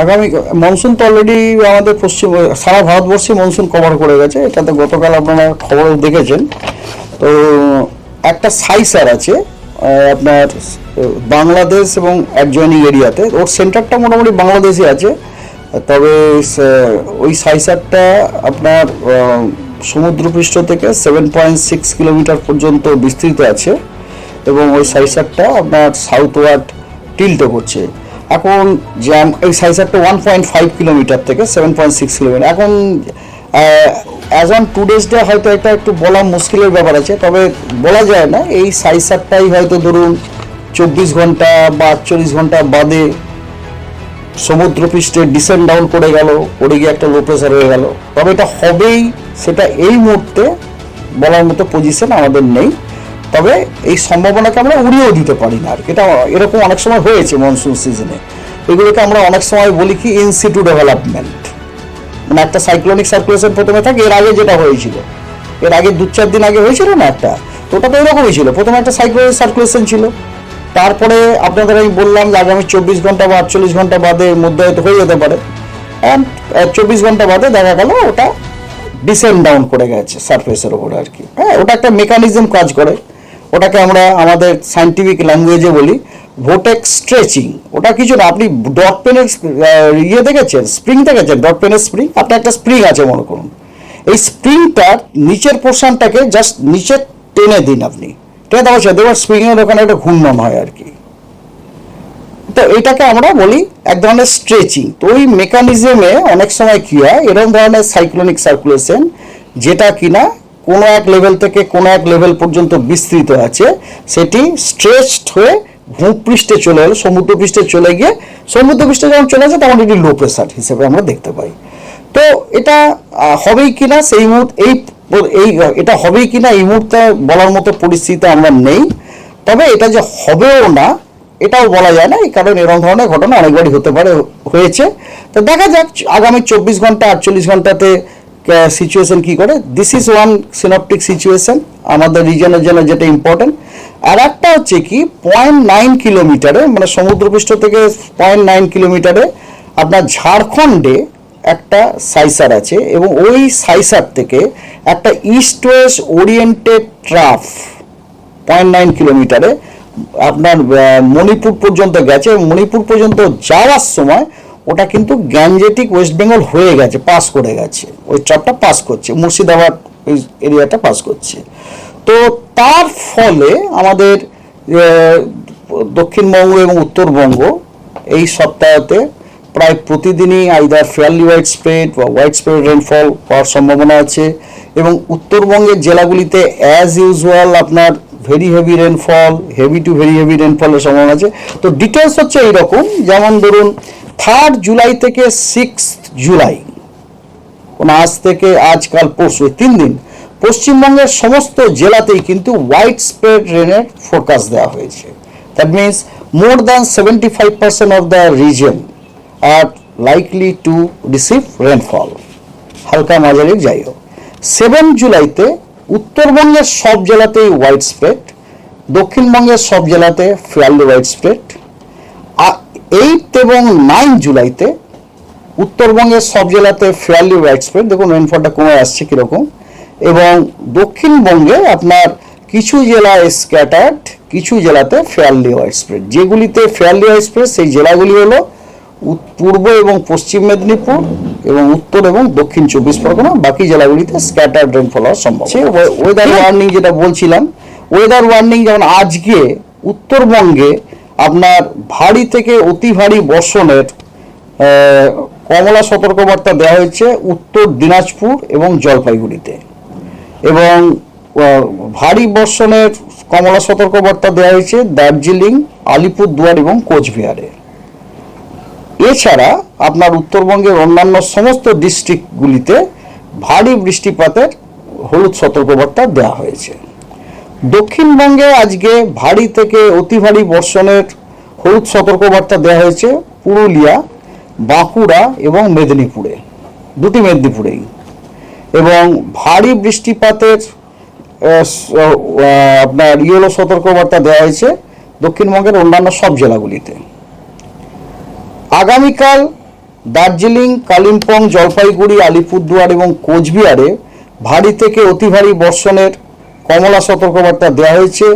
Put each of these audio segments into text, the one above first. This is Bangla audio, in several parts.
আগামী মনসুন তো অলরেডি আমাদের পশ্চিম, সারা ভারতবর্ষে মনসুন কভার করে গেছে। এটাতে গতকাল আপনারা খবর দেখেছেন। তো একটা সাইসার আছে আপনার বাংলাদেশ এবং অ্যাডজয়নিং এরিয়াতে ওর সেন্টারটা মোটামুটি বাংলাদেশে আছে। তবে ওই সাইসারটা আপনার সমুদ্রপৃষ্ঠ থেকে সেভেন পয়েন্ট সিক্স কিলোমিটার পর্যন্ত বিস্তৃত আছে। এবং ওই সাইসারটা আপনার সাউথ ওয়ার্ড টিল্টে করছে এখন জ্যাম এই সাইসারটা ওয়ান পয়েন্ট ফাইভ কিলোমিটার থেকে সেভেন পয়েন্ট সিক্স কিলোমিটার এখন as on today's day হয়তো এটা একটু বলা মুশকিলের ব্যাপার আছে, তবে বলা যায় না, এই সাইসারটাই হয়তো ধরুন চব্বিশ ঘণ্টা বা আটচল্লিশ ঘণ্টা বাদে সমুদ্রপৃষ্ঠে ডিসেন্ড ডাউন করে গেল পড়ে গিয়ে একটা লো প্রেশার হয়ে গেল। তবে এটা হবেই, সেটা এই মুহূর্তে বলার মতো পজিশন আমাদের নেই। তবে এই সম্ভাবনাকে আমরা উড়িয়েও দিতে পারি না আর। এটা এরকম অনেক সময় হয়েছে মনসুন সিজনে এগুলোকে আমরা অনেক সময় বলি কি ইনসিটু ডেভেলপমেন্ট মানে একটা সাইক্লোনিক সার্কুলেশন প্রথমে থাকে, এর আগে যেটা হয়েছিল। এর আগে দু চার দিন আগে হয়েছিল না একটা? তো ওটা তো এরকমই ছিল। প্রথমে একটা সাইক্লোনিক সার্কুলেশন ছিল। তারপরে আপনাদের আমি বললাম যে আগামী চব্বিশ ঘণ্টা বা আটচল্লিশ ঘণ্টা বাদে মধ্যে হয়তো হয়ে যেতে পারে। অ্যান্ড চব্বিশ ঘণ্টা বাদে দেখা গেল ওটা ডিসেন্ড ডাউন করে গেছে সারফেসের ওপরে আর কি। হ্যাঁ ওটা একটা মেকানিজম কাজ করে। ওটাকে আমরা আমাদের সাইন্টিফিক ল্যাঙ্গুয়েজে বলি ভোটেক স্ট্রেচিং ওটা কিছু না, আপনি ডট পেনের ইয়ে দেখেছেন? স্প্রিং দেখেছেন? ডট পেনের স্প্রিং আপনার একটা স্প্রিং আছে মনে করুন। এই স্প্রিংটার নিচের পোর্শনটাকে জাস্ট নিচে টেনে দিন আপনি। টেনে দেওয়ার সাথে এবার স্প্রিংয়ের ওখানে একটা ঘূর্ণন হয় আর কি। তো এটাকে আমরা বলি এক ধরনের স্ট্রেচিং তো ওই মেকানিজমে অনেক সময় কী হয়? এরকম ধরনের সাইক্লোনিক সার্কুলেশন যেটা কিনা কোনো এক লেভেল থেকে কোনো এক লেভেল পর্যন্ত বিস্তৃত আছে, সেটি স্ট্রেচড হয়ে ভূপৃষ্ঠে চলে এলো সমুদ্রপৃষ্ঠে চলে গিয়ে সমুদ্রপৃষ্ঠে যখন চলে আসে তখন এটি লো প্রেসার হিসেবে আমরা দেখতে পাই। তো এটা হবেই কিনা সেই মুহূর্তে, এই এই, এটা হবেই কিনা এই মুহূর্তে বলার মতো পরিস্থিতি আমরা নেই। তবে এটা যে হবেও না, এটাও বলা যায় না, এই কারণ এরকম ধরনের ঘটনা অনেকবারই হতে পারে, হয়েছে। তো দেখা যাক, আগামী চব্বিশ ঘণ্টা, আটচল্লিশ ঘন্টাতে সিচুয়েশন কি করে? This is one synoptic situation আমাদের রিজনের জন্য যেটা ইম্পর্টেন্ট আর একটা হচ্ছে কি পয়েন্ট নাইন কিলোমিটারে মানে সমুদ্রপৃষ্ঠ থেকে পয়েন্ট নাইন কিলোমিটারে আপনার ঝাড়খণ্ডে একটা সাইসার আছে এবং ওই সাইসার থেকে একটা east west oriented trough point nine কিলোমিটারে আপনার মণিপুর পর্যন্ত গেছে। মণিপুর পর্যন্ত যাওয়ার সময় ওটা কিন্তু গ্যাঞ্জেটিক ওয়েস্ট বেঙ্গল হয়ে গেছে, পাস করে গেছে। ওই ট্রাপটা পাস করছে, মুর্শিদাবাদ ওই এরিয়াটা পাস করছে। তো তার ফলে আমাদের দক্ষিণবঙ্গ এবং উত্তরবঙ্গ এই সপ্তাহতে প্রায় প্রতিদিনই আইদার ফেয়ারলি হোয়াইট স্প্রেড বা হোয়াইট স্প্রেড রেনফল হওয়ার সম্ভাবনা আছে এবং উত্তরবঙ্গের জেলাগুলিতে অ্যাজ ইউজুয়াল আপনার very heavy rainfall heavy to very heavy রেনফলের সম্ভাবনা আছে। তো ডিটেলস হচ্ছে এইরকম, যেমন ধরুন থার্ড জুলাই থেকে সিক্স জুলাই আজ থেকে আজকাল পরশু তিন দিন। পশ্চিমবঙ্গের সমস্ত জেলাতেই কিন্তু হোয়াইট স্প্রেড রেনের ফোরকাস্ট দেওয়া হয়েছে। That means more than seventy five percent of the region are likely to receive rainfall হালকা মাঝারি, যাই হোক। সেভেন জুলাইতে উত্তরবঙ্গের সব জেলাতেই হোয়াইট স্প্রেড দক্ষিণবঙ্গের সব জেলাতে ফেয়ারলি হোয়াইট স্প্রেড এইট এবং নাইন জুলাইতে উত্তরবঙ্গের সব জেলাতে ফেয়ারলি হোয়াইট স্প্রেড দেখুন রেনফলটা কমে আসছে কীরকম এবং দক্ষিণবঙ্গে আপনার কিছু জেলায় স্ক্যাটার্ড কিছু জেলাতে ফেয়ারলি হোয়াইট স্প্রেড যেগুলিতে ফেয়ারলি হোয়াইট স্প্রেড সেই জেলাগুলি হলো পূর্ব এবং পশ্চিম মেদিনীপুর এবং উত্তর এবং দক্ষিণ চব্বিশ পরগনা বাকি জেলাগুলিতে স্ক্যাটার্ড রেনফল হওয়ার সম্ভব ওয়েদার ওয়ার্নিং যেটা বলছিলাম ওয়েদার ওয়ার্নিং যেমন আজকে উত্তরবঙ্গে আপনার ভারী থেকে অতি ভারী বর্ষণের কমলা সতর্কবার্তা দেওয়া হয়েছে উত্তর দিনাজপুর এবং জলপাইগুড়িতে। এবং ভারী বর্ষণের কমলা সতর্কবার্তা দেওয়া হয়েছে দার্জিলিং, আলিপুরদুয়ার এবং কোচবিহারে। এছাড়া আপনার উত্তরবঙ্গের অন্যান্য সমস্ত ডিস্ট্রিক্টগুলিতে ভারী বৃষ্টিপাতের হলুদ সতর্কবার্তা দেওয়া হয়েছে। দক্ষিণবঙ্গে আজকে ভারী থেকে অতি ভারী বর্ষণের হলুদ সতর্কবার্তা দেওয়া হয়েছে পুরুলিয়া, বাঁকুড়া এবং মেদিনীপুরে, দুটি মেদিনীপুরেই। এবং ভারী বৃষ্টিপাতের আপনার ইয়েলো সতর্কবার্তা দেওয়া হয়েছে দক্ষিণবঙ্গের অন্যান্য সব জেলাগুলিতে। আগামীকাল দার্জিলিং, কালিম্পং, জলপাইগুড়ি, আলিপুরদুয়ার এবং কোচবিহারে ভারী থেকে অতি ভারী বর্ষণের কমলা সতর্কবার্তা দেওয়া হয়েছে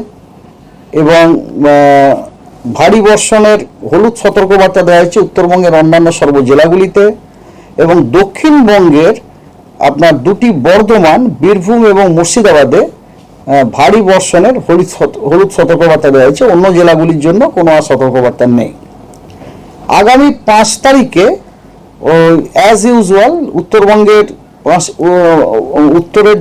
এবং ভারী বর্ষণের হলুদ সতর্কবার্তা দেওয়া হয়েছে উত্তরবঙ্গের অন্যান্য সর্ব জেলাগুলিতে এবং দক্ষিণবঙ্গের আপনার দুটি বর্ধমান, বীরভূম এবং মুর্শিদাবাদে ভারী বর্ষণের হলুদ হলুদ সতর্কবার্তা দেওয়া হয়েছে। অন্য জেলাগুলির জন্য কোনো আর সতর্কবার্তা নেই। আগামী পাঁচ তারিখে অ্যাজ ইউজুয়াল উত্তরবঙ্গের উত্তরের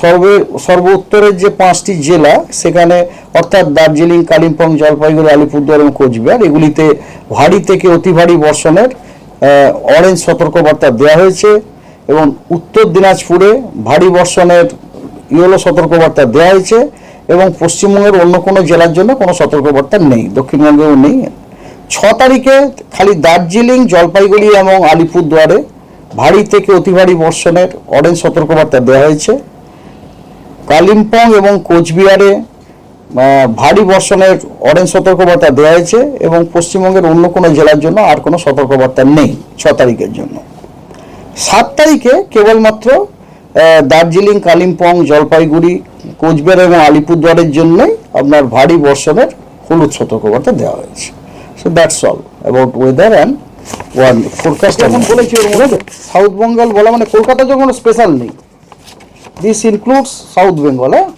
সর্বে সর্ব উত্তরের যে পাঁচটি জেলা, সেখানে অর্থাৎ দার্জিলিং, কালিম্পং, জলপাইগুড়ি, আলিপুরদুয়ার এবং কোচবিহার, এগুলিতে ভারী থেকে অতি ভারী বর্ষণের অরেঞ্জ সতর্কবার্তা দেওয়া হয়েছে এবং উত্তর দিনাজপুরে ভারী বর্ষণের ইয়েলো সতর্কবার্তা দেওয়া হয়েছে এবং পশ্চিমবঙ্গের অন্য কোনো জেলার জন্য কোনো সতর্কবার্তা নেই, দক্ষিণবঙ্গেও নেই। ছ তারিখে খালি দার্জিলিং, জলপাইগুড়ি এবং আলিপুরদুয়ারে ভারী থেকে অতি ভারী বর্ষণের অরেঞ্জ সতর্কবার্তা দেওয়া হয়েছে। কালিম্পং এবং কোচবিহারে ভারী বর্ষণের অরেঞ্জ সতর্কবার্তা দেওয়া হয়েছে এবং পশ্চিমবঙ্গের অন্য কোনো জেলার জন্য আর কোনো সতর্কবার্তা নেই ছ তারিখের জন্য। সাত তারিখে কেবলমাত্র দার্জিলিং, কালিম্পং, জলপাইগুড়ি, কোচবিহার এবং আলিপুরদুয়ারের জন্যই আপনার ভারী বর্ষণের হলুদ সতর্কবার্তা দেওয়া হয়েছে। So that's all about weather and one forecast এখন বলেছি ওর মধ্যে। সাউথ বেঙ্গল বলা মানে কলকাতা তো কোনো স্পেশাল নেই। দিস ইনক্লুডস সাউথ বেঙ্গল হ্যাঁ?